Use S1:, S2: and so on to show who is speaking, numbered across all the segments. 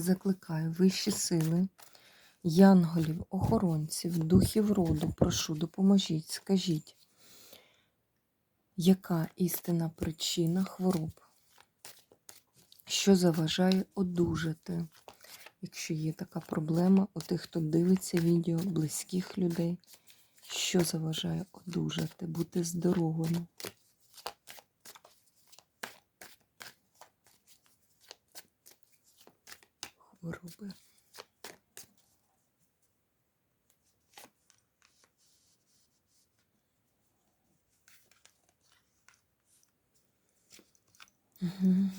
S1: Закликаю вищі сили, янголів, охоронців, духів роду, прошу, допоможіть, скажіть, яка істинна причина хвороб, що заважає одужати, якщо є така проблема у тих, хто дивиться відео, близьких людей, що заважає одужати, бути здоровими. Хвороби. Угу.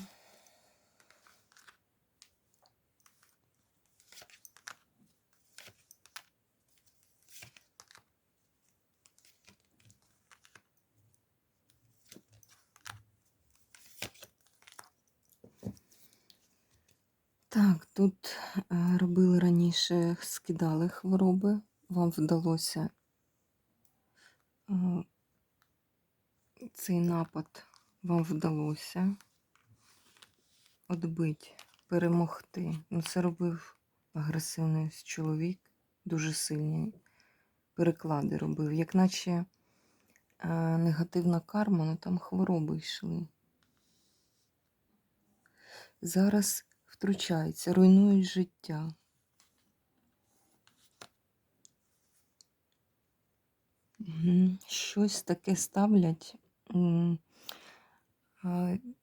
S1: Так, тут е, робили раніше, скидали хвороби, вам вдалося е, цей напад вам вдалося відбити, перемогти. Ну, це робив агресивний чоловік, дуже сильні переклади робив, як наче е, негативна карма, ну там хвороби йшли. Зараз втручаються, руйнують життя. Щось таке ставлять.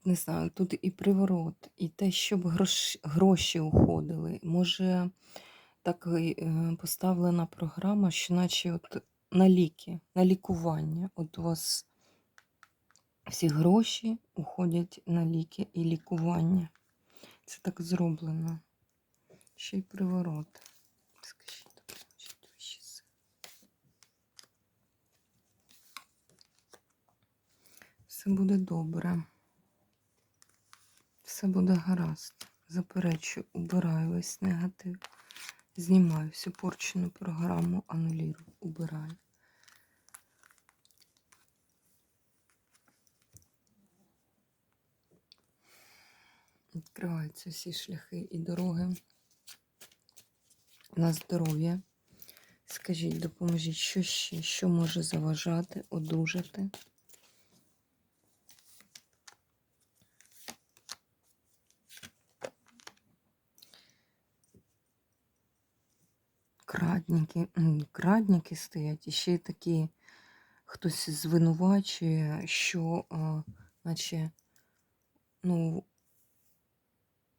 S1: Не знаю, тут і приворот, і те, щоб грош, гроші уходили. Може, так е, поставлена програма, що наче от на ліки, на лікування. От у вас всі гроші уходять на ліки і лікування. Це так зроблено. Ще й приворот. Скажіть, сили. Все буде добре. Все буде гаразд. Заперечую, убираю весь негатив. Знімаю всю порчену програму, анулірую, убираю. Відкриваються всі шляхи і дороги на здоров'я. Скажіть, допоможіть, що ще, що може заважати, одужати. Крадники, крадники стоять, і ще й такі хтось звинувачує, що, а, наче, ну,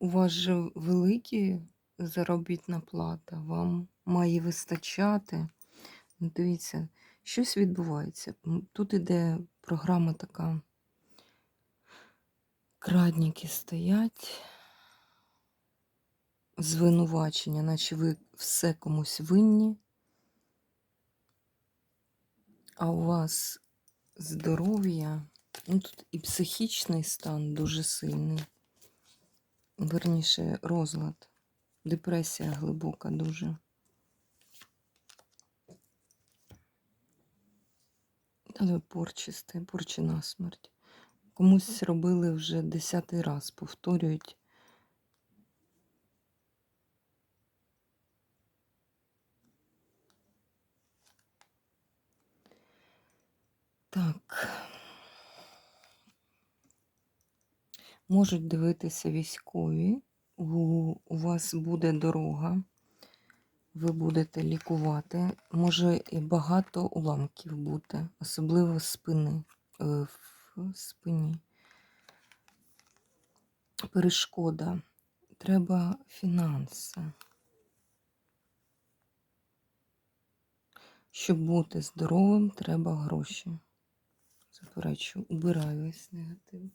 S1: у вас же великі заробітна плата, вам має вистачати. Ну, Дивіться, щось відбувається. Тут іде програма така. Крадники стоять, звинувачення, наче ви все комусь винні, а у вас здоров'я, ну тут і психічний стан дуже сильний. Верніше, розлад, депресія глибока дуже. Але порчисте, порчі на смерть. Комусь робили вже десятий раз, повторюють. Так. Можуть дивитися військові. У, вас буде дорога, ви будете лікувати. Може і багато уламків бути, особливо спини, е, в спині. Перешкода. Треба фінанси. Щоб бути здоровим, треба гроші. Заперечу, убираю весь негатив.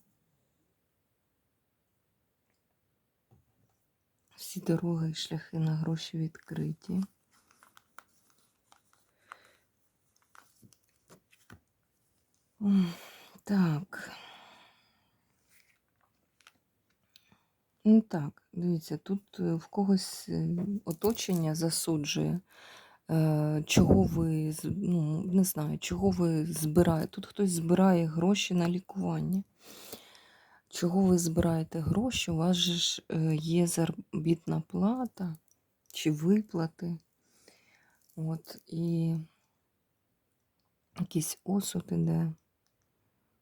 S1: Всі дороги і шляхи на гроші відкриті. Так. Ну так, дивіться, тут е, в когось е, оточення засуджує, е, чого ви, ну, не знаю, чого ви збираєте. Тут хтось збирає гроші на лікування. Чого ви збираєте гроші? У вас же ж е, є заробітна плата чи виплати. От, і якийсь осуд іде.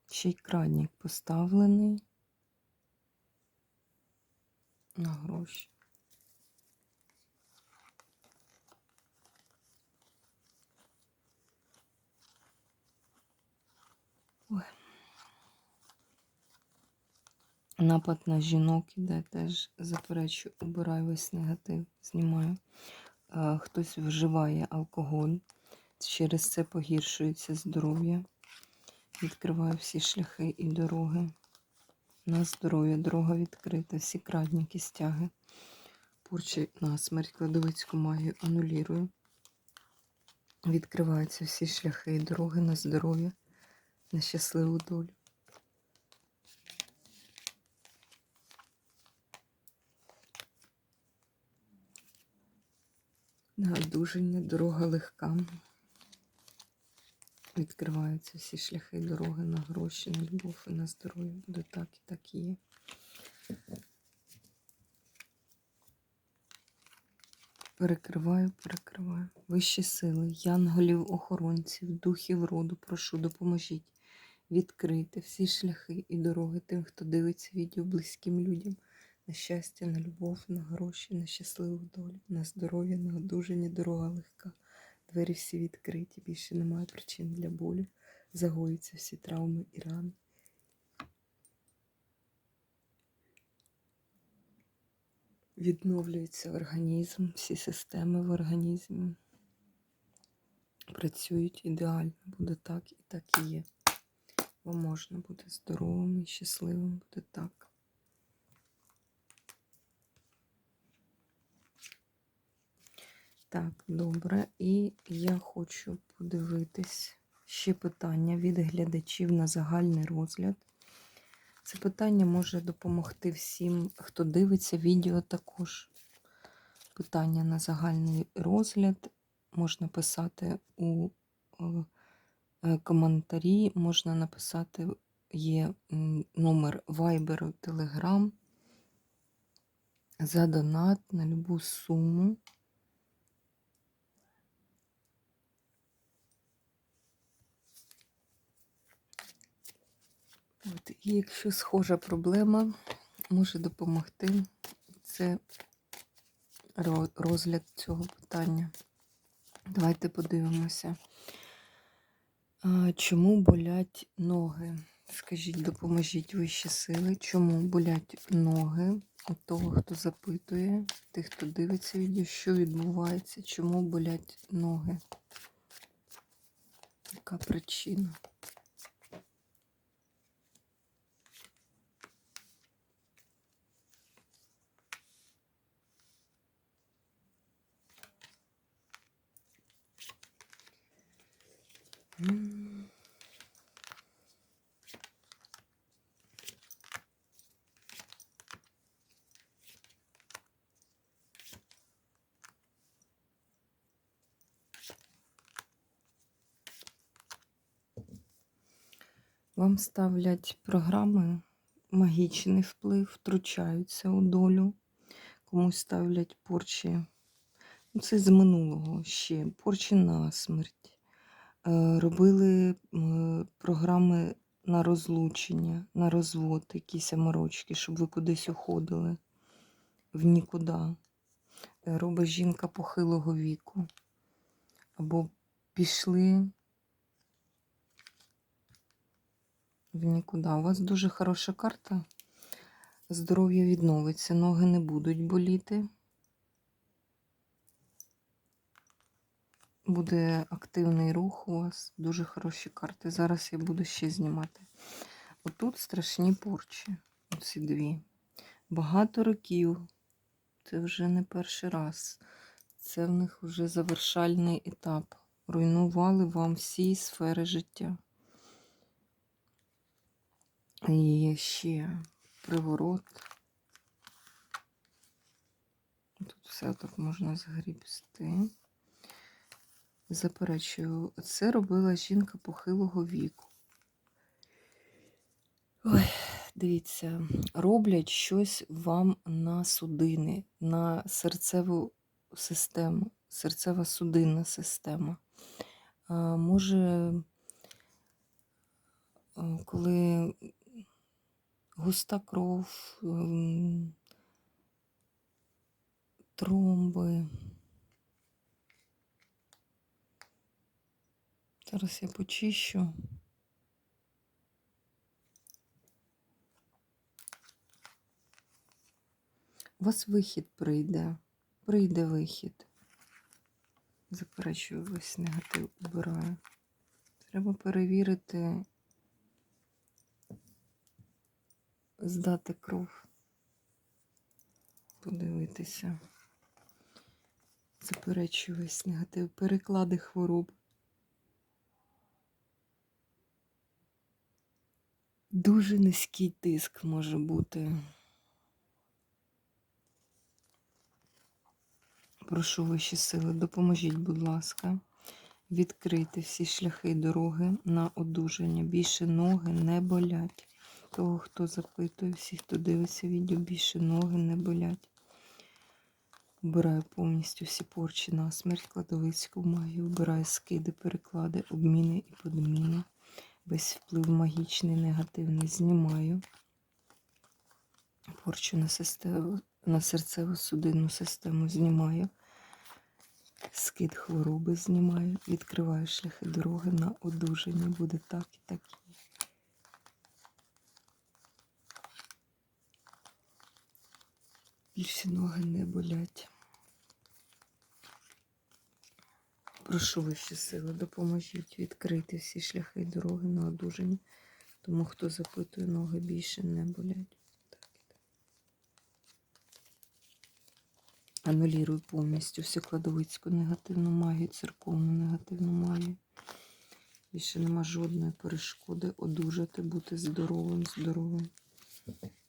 S1: Ще й крадник поставлений на гроші. Напад на жінок іде теж заперечую, убираю весь негатив, знімаю. Хтось вживає алкоголь, через це погіршується здоров'я. Відкриваю всі шляхи і дороги. На здоров'я, дорога відкрита, всі крадніки, стяги. Порчі на смерть кладовицьку магію анулірую. Відкриваються всі шляхи і дороги на здоров'я, на щасливу долю. На одужання, дорога легка. Відкриваються всі шляхи дороги на гроші, на любов і на здоров'я. Буде так і так є. Перекриваю, перекриваю. Вищі сили, янголів, охоронців, духів роду, прошу, допоможіть відкрити всі шляхи і дороги тим, хто дивиться відео близьким людям на щастя, на любов, на гроші, на щасливу долю, на здоров'я, на одужання, дорога легка. Двері всі відкриті, більше немає причин для болю. Загоюються всі травми і рани. Відновлюється організм, всі системи в організмі працюють ідеально. Буде так і так і є. Вам можна бути здоровим і щасливим, буде так. Так, добре. І я хочу подивитись ще питання від глядачів на загальний розгляд. Це питання може допомогти всім, хто дивиться відео також. Питання на загальний розгляд можна писати у е, е, коментарі, можна написати, є номер Viber, Telegram за донат на любу суму. От, і якщо схожа проблема може допомогти, це розгляд цього питання. Давайте подивимося. Чому болять ноги? Скажіть, допоможіть вищі сили. Чому болять ноги у того, хто запитує, тих, хто дивиться відео, що відбувається, чому болять ноги? Яка причина? Вам ставлять програми, магічний вплив, втручаються у долю, комусь ставлять порчі. Ну, Це з минулого ще, порчі на смерть. Е, Робили програми на розлучення, на розвод, якісь аморочки, щоб ви кудись уходили в нікуди. Е, Робить жінка похилого віку. Або пішли в нікуди. У вас дуже хороша карта. Здоров'я відновиться, ноги не будуть боліти. Буде активний рух у вас, дуже хороші карти. Зараз я буду ще знімати. Отут страшні порчі. Оці дві. Багато років Це вже не перший раз. Це в них вже завершальний етап. Руйнували вам всі сфери життя. І ще приворот. Тут все так можна згрібсти. Заперечую, це робила жінка похилого віку. Ой, дивіться, роблять щось вам на судини, на серцеву систему, серцева судинна система. А, може, коли густа кров, ем, тромби. Зараз я почищу. У вас вихід прийде. Прийде вихід. Заперечую, весь негатив убираю. Треба перевірити, здати кров, подивитися. Заперечую весь негатив, переклади хвороб. Дуже низький тиск може бути. Прошу вищі сили, допоможіть, будь ласка, відкрити всі шляхи дороги на одужання. Більше ноги не болять. Того, хто запитує, всі, хто дивиться відео, більше ноги не болять. Вбираю повністю всі порчі на смерть, кладовицьку магію, вбираю скиди, переклади, обміни і подміни. Весь вплив магічний, негативний знімаю. Порчу на, систему, на серцеву судинну систему знімаю. Скид хвороби знімаю. Відкриваю шляхи дороги на одужання. Буде так і так. Більше ноги не болять. Прошу вищі сили, допоможіть відкрити всі шляхи й дороги на одужання. Тому хто запитує, ноги більше не болять. Анулірую повністю всю кладовицьку негативну магію, церковну негативну магію. Більше нема жодної перешкоди одужати, бути здоровим, здоровим.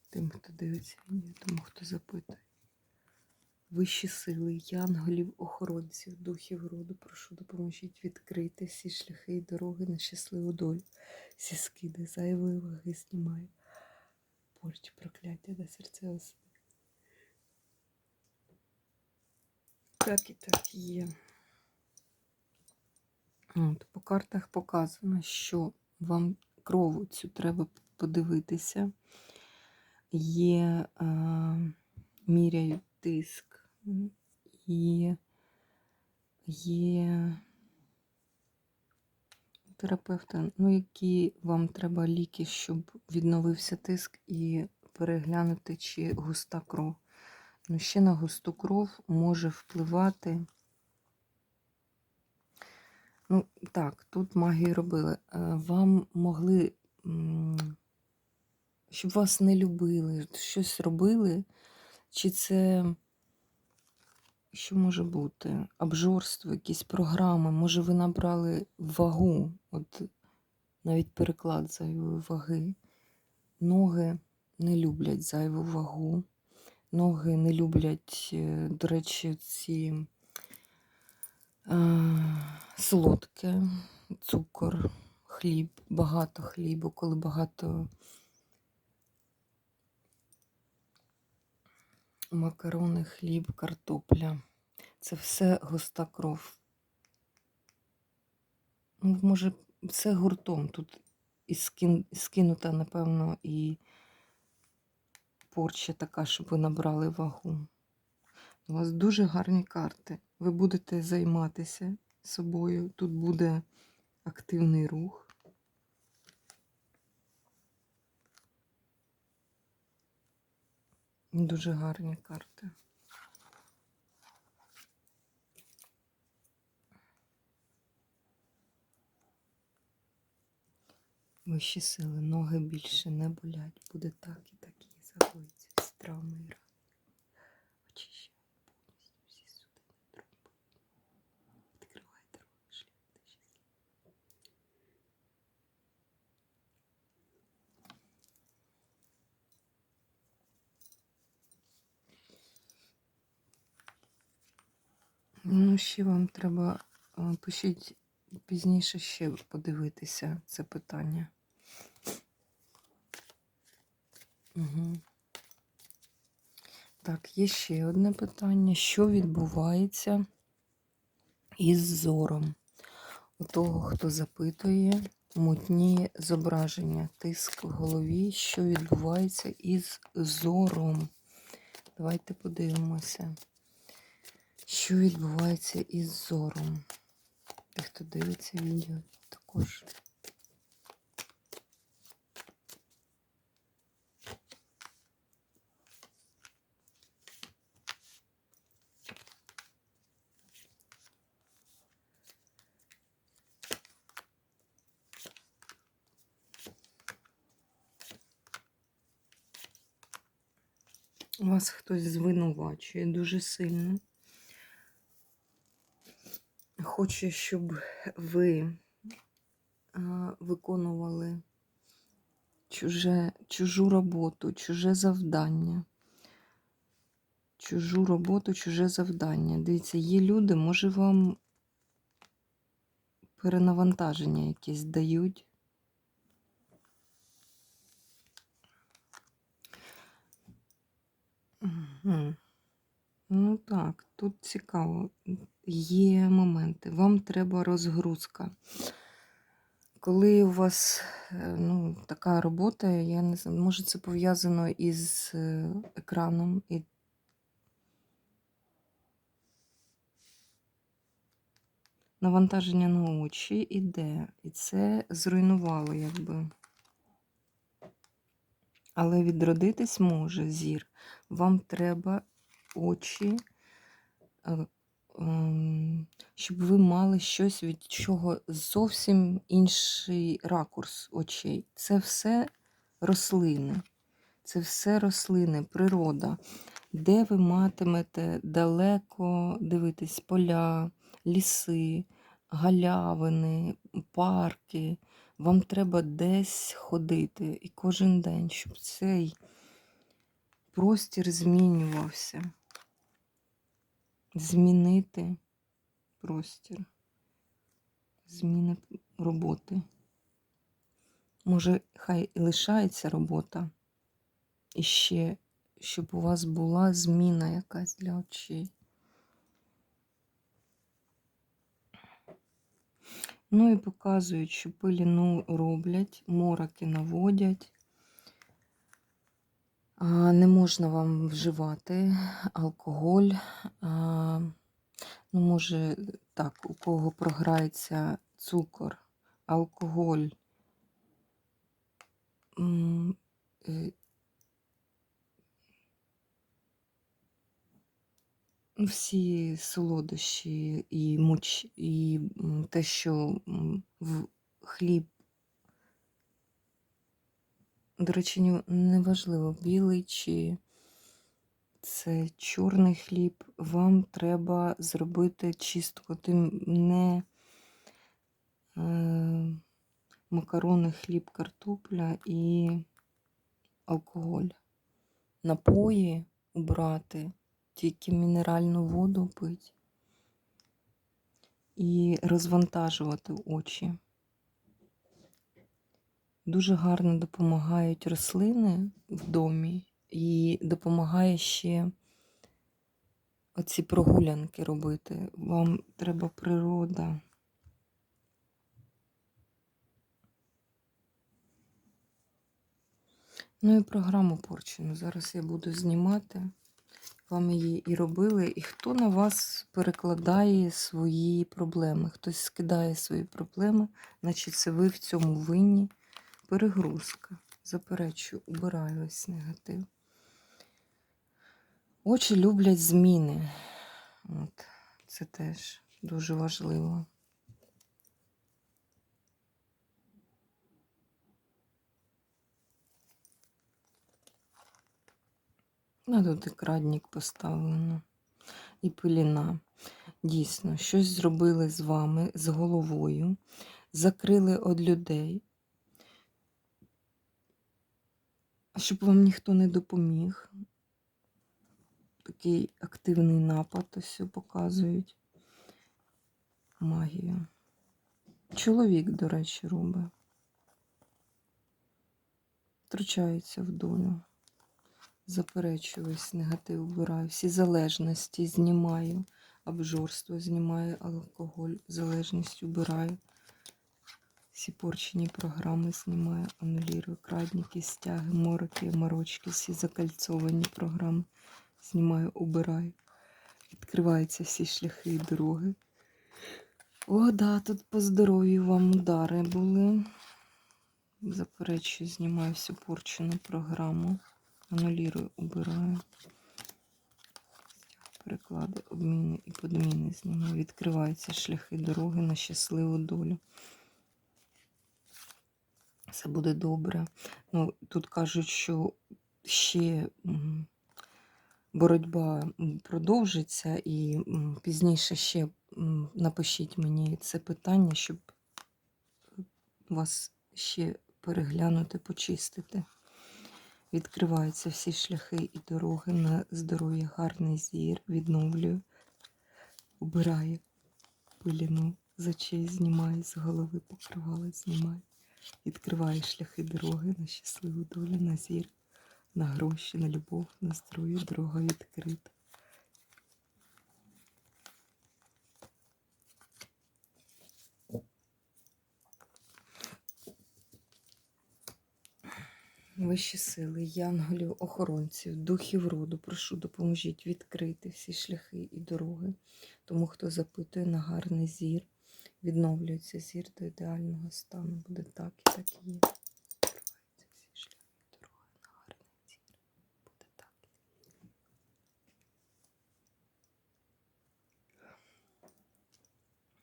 S1: Тим, хто дивиться тому хто запитує. Вищі сили, янголів, охоронців, духів роду, прошу допоможіть відкрити всі шляхи і дороги на щасливу долю. Всі скиди, зайвої ваги знімаю. Порч прокляття на серце осени. Так і так є. От, по картах показано, що вам крову цю треба подивитися. Є, е, міряють тиск, і є терапевта, ну, які вам треба ліки, щоб відновився тиск, і переглянути, чи густа кров. Ну, ще на густу кров може впливати. Ну, так, тут магію робили. Е, Вам могли, щоб вас не любили, щось робили, чи це, що може бути? Обжорство, якісь програми, може ви набрали вагу, от навіть переклад зайвої ваги. Ноги не люблять зайву вагу. Ноги не люблять, е, до речі, ці е, солодке, цукор, хліб, багато хлібу, коли багато макарони, хліб, картопля. Це все густа кров. Ну, може, все гуртом. Тут і скин, скинута, напевно, і порча така, щоб ви набрали вагу. У вас дуже гарні карти. Ви будете займатися собою. Тут буде активний рух. Дуже гарні карти. Вищі сили, ноги більше не болять. Буде так і так і загоїться з травми і ран. очищає повністю всі судини тромби. Відкриває дорогу шлях до щастя. Ну, ще вам треба, е, пишіть пізніше ще подивитися це питання. Угу. Так, є ще одне питання. Що відбувається із зором? У того, хто запитує, мутні зображення, тиск в голові, що відбувається із зором. Давайте подивимося, що відбувається із зором. Тих, хто дивиться відео, також. Вас хтось звинувачує дуже сильно. Хоче, щоб ви виконували чуже, чужу роботу, чуже завдання. Чужу роботу, чуже завдання. Дивіться, є люди, може вам перенавантаження якісь дають. Ну так, тут цікаво. Є моменти. Вам треба розгрузка. Коли у вас е, ну, така робота, я не знаю, може це пов'язано із е, екраном і навантаження на очі іде. І це зруйнувало, якби. Але відродитись може зір. Вам треба очі, е, ем, щоб ви мали щось, від чого зовсім інший ракурс очей. Це все рослини. Це все рослини, природа, де ви матимете далеко дивитись поля, ліси, галявини, парки. Вам треба десь ходити і кожен день, щоб цей простір змінювався. Змінити простір, зміни роботи. Може, хай лишається робота, і ще, щоб у вас була зміна якась для очей. Ну і показують, що пиліну роблять, мороки наводять. Не можна вам вживати алкоголь. Ну, може, так, у кого програється цукор, алкоголь. е, ну, Всі солодощі і муч, і те, що в хліб, до речі, неважливо, білий чи це чорний хліб, вам треба зробити чистку. Тим не е, макарони, хліб, картопля і алкоголь. Напої убрати, тільки мінеральну воду пити і розвантажувати очі. Дуже гарно допомагають рослини в домі і допомагає ще оці прогулянки робити. Вам треба природа. Ну і програму порчену. Зараз я буду знімати. Вам її і робили. І хто на вас перекладає свої проблеми? Хтось скидає свої проблеми, значить це ви в цьому винні. Перегрузка. Заперечую, убираю ось негатив. Очі люблять зміни. От, Це теж дуже важливо. Ну, тут і поставлено, і пиліна. Дійсно, щось зробили з вами, з головою, закрили від людей, щоб вам ніхто не допоміг. Такий активний напад ось показують. Магію. Чоловік, до речі, робить. Втручається в долю. Заперечую весь негатив, вбираю. Всі залежності знімаю. Обжорство знімаю, алкоголь, залежність убираю. Всі порчені програми знімаю, анулірую, крадники, стяги, мороки, морочки, всі закальцовані програми знімаю, убираю. Відкриваються всі шляхи і дороги. О, да, тут по здоров'ю вам удари були. Заперечую, знімаю всю порчену програму. Анулірую, убираю. Переклади, обміни і подміни знімаю. Відкриваються шляхи дороги на щасливу долю. Все буде добре. Ну, тут кажуть, що ще боротьба продовжиться, і пізніше ще напишіть мені це питання, щоб вас ще переглянути, почистити. Відкриваються всі шляхи і дороги на здоров'я, гарний зір, відновлюю, убираю пиліну з очей, знімаю, з голови покривала, знімаю. Відкриваю шляхи дороги на щасливу долю, на зір, на гроші, на любов, на здоров'я, дорога відкрита. Вищі сили, янголів, охоронців, духів роду, прошу, допоможіть відкрити всі шляхи і дороги. Тому, хто запитує на гарний зір, відновлюється зір до ідеального стану. Буде так і так і є.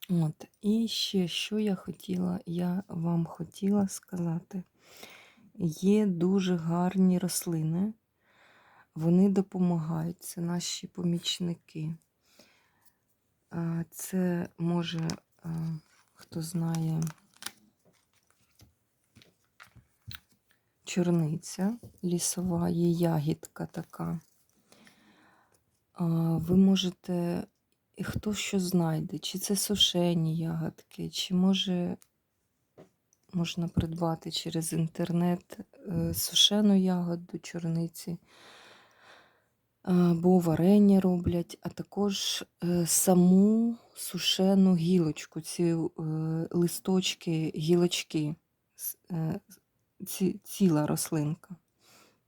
S1: От, і ще що я хотіла, я вам хотіла сказати. Є дуже гарні рослини. Вони допомагають, це наші помічники. Це може, хто знає, чорниця лісова, є ягідка така. Ви можете, хто що знайде, чи це сушені ягодки, чи може можна придбати через інтернет е, сушену ягоду чорниці, або варення роблять, а також е, саму сушену гілочку, ці е, листочки, гілочки, е, ці, ціла рослинка.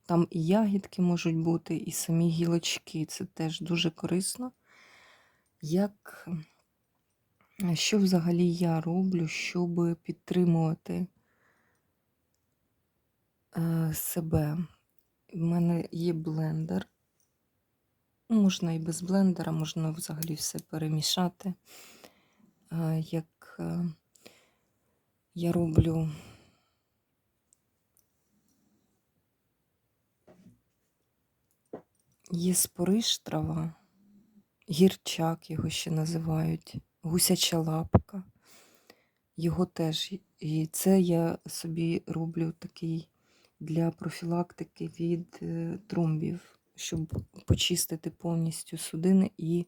S1: Там і ягідки можуть бути, і самі гілочки. Це теж дуже корисно. Як Що взагалі я роблю, щоб підтримувати е, себе? У мене є блендер. Можна і без блендера, можна взагалі все перемішати. Е, Як е, я роблю є спориш трава, гірчак його ще називають, гусяча лапка. Його теж. І це я собі роблю такий для профілактики від е, тромбів, щоб почистити повністю судини і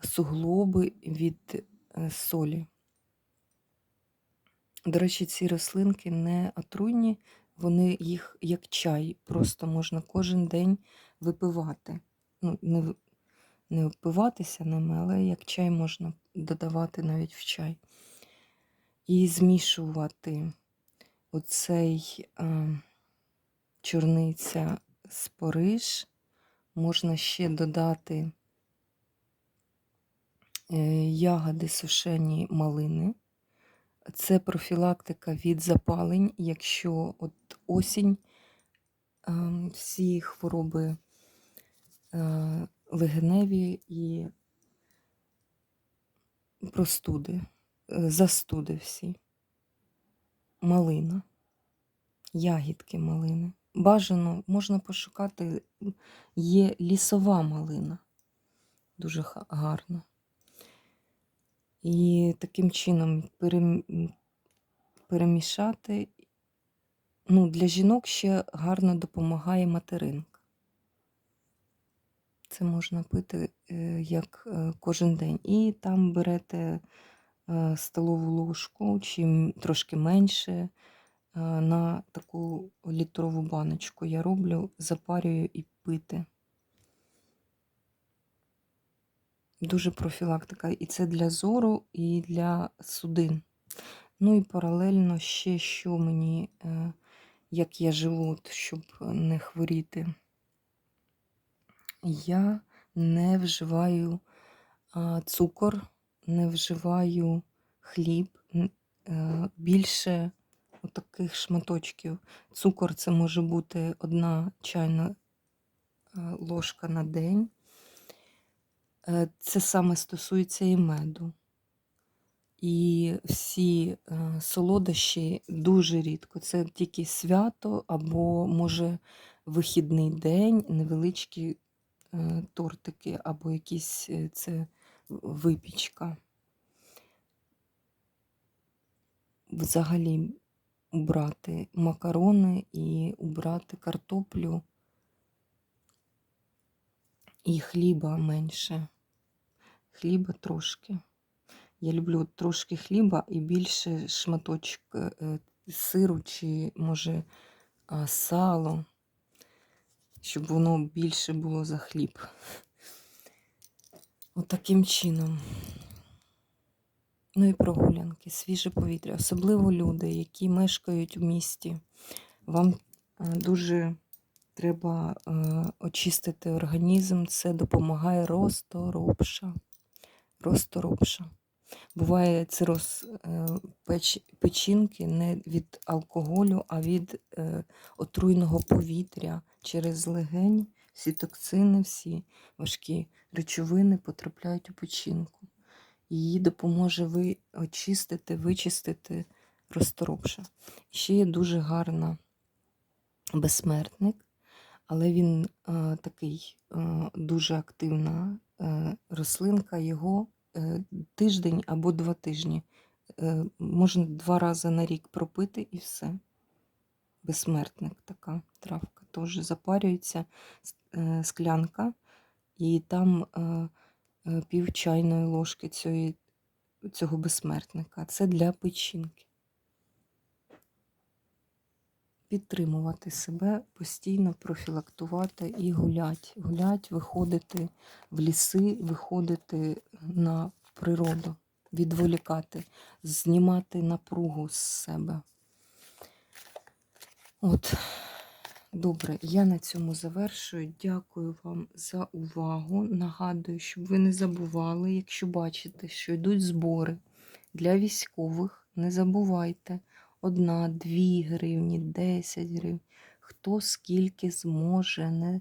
S1: суглоби від е, солі. До речі, ці рослинки не отруйні, вони їх як чай, просто можна кожен день випивати. Ну, не, не впиватися ними, але як чай можна додавати навіть в чай. І змішувати оцей е, чорниця спориш. Можна ще додати е, ягоди сушені малини. Це профілактика від запалень, якщо от осінь, е, всі хвороби е, легеневі і простуди, е, застуди всі. Малина, ягідки малини. Бажано можна пошукати, є лісова малина. Дуже гарно. І таким чином перемішати. Ну, для жінок ще гарно допомагає материнка. Це можна пити е, як е, кожен день. І там берете е, столову ложку, чи трошки менше, на таку літрову баночку. Я роблю, запарюю і пити. Дуже профілактика. І це для зору, і для судин. Ну і паралельно ще що мені, е, як я живу, щоб не хворіти. Я не вживаю цукор, не вживаю хліб, е, більше таких шматочків. Цукор це може бути одна чайна е, ложка на день. Е, Це саме стосується і меду. І всі е, солодощі дуже рідко. Це тільки свято або, може, вихідний день, невеличкі тортики, або якісь це випічка. Взагалі убрати макарони і убрати картоплю і хліба менше. Хліба трошки. Я люблю трошки хліба і більше шматочок е, е, сиру чи, може, сало, щоб воно більше було за хліб. Отаким чином. Ну і прогулянки, свіже повітря. Особливо люди, які мешкають у місті. Вам е, дуже треба е, очистити організм. Це допомагає розторопша. Розторопша. Буває цироз е, печ, печінки не від алкоголю, а від отруйного повітря через легень. Всі токсини, всі важкі речовини потрапляють у печінку. Її допоможе ви очистити, вичистити розторопша. Ще є дуже гарна безсмертник, але він е, такий е, дуже активна е, рослинка. Його е, тиждень або два тижні. Е, можна два рази на рік пропити і все. Безсмертник така травка. Теж запарюється е, склянка, і там е, пів чайної ложки цієї, цього безсмертника. Це для печінки. Підтримувати себе, постійно профілактувати і гулять. Гулять, виходити в ліси, виходити на природу, відволікати, знімати напругу з себе. От, добре, я на цьому завершую. Дякую вам за увагу. Нагадую, щоб ви не забували, якщо бачите, що йдуть збори для військових, не забувайте. Одна, дві гривні, 10 гривень. Хто скільки зможе, не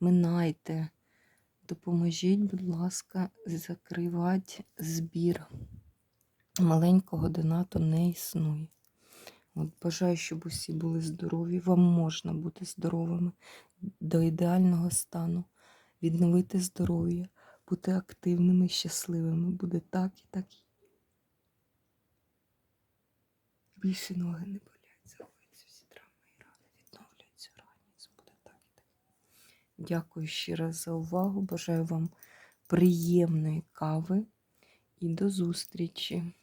S1: минайте. Допоможіть, будь ласка, закривати збір. Маленького донату не існує. От, бажаю, щоб усі були здорові. Вам можна бути здоровими до ідеального стану, відновити здоров'я, бути активними, щасливими. Буде так і так. Більше ноги не болять, загоюються всі травми і рани, відновлюється організм. Буде так і так. Дякую ще раз за увагу. Бажаю вам приємної кави і до зустрічі!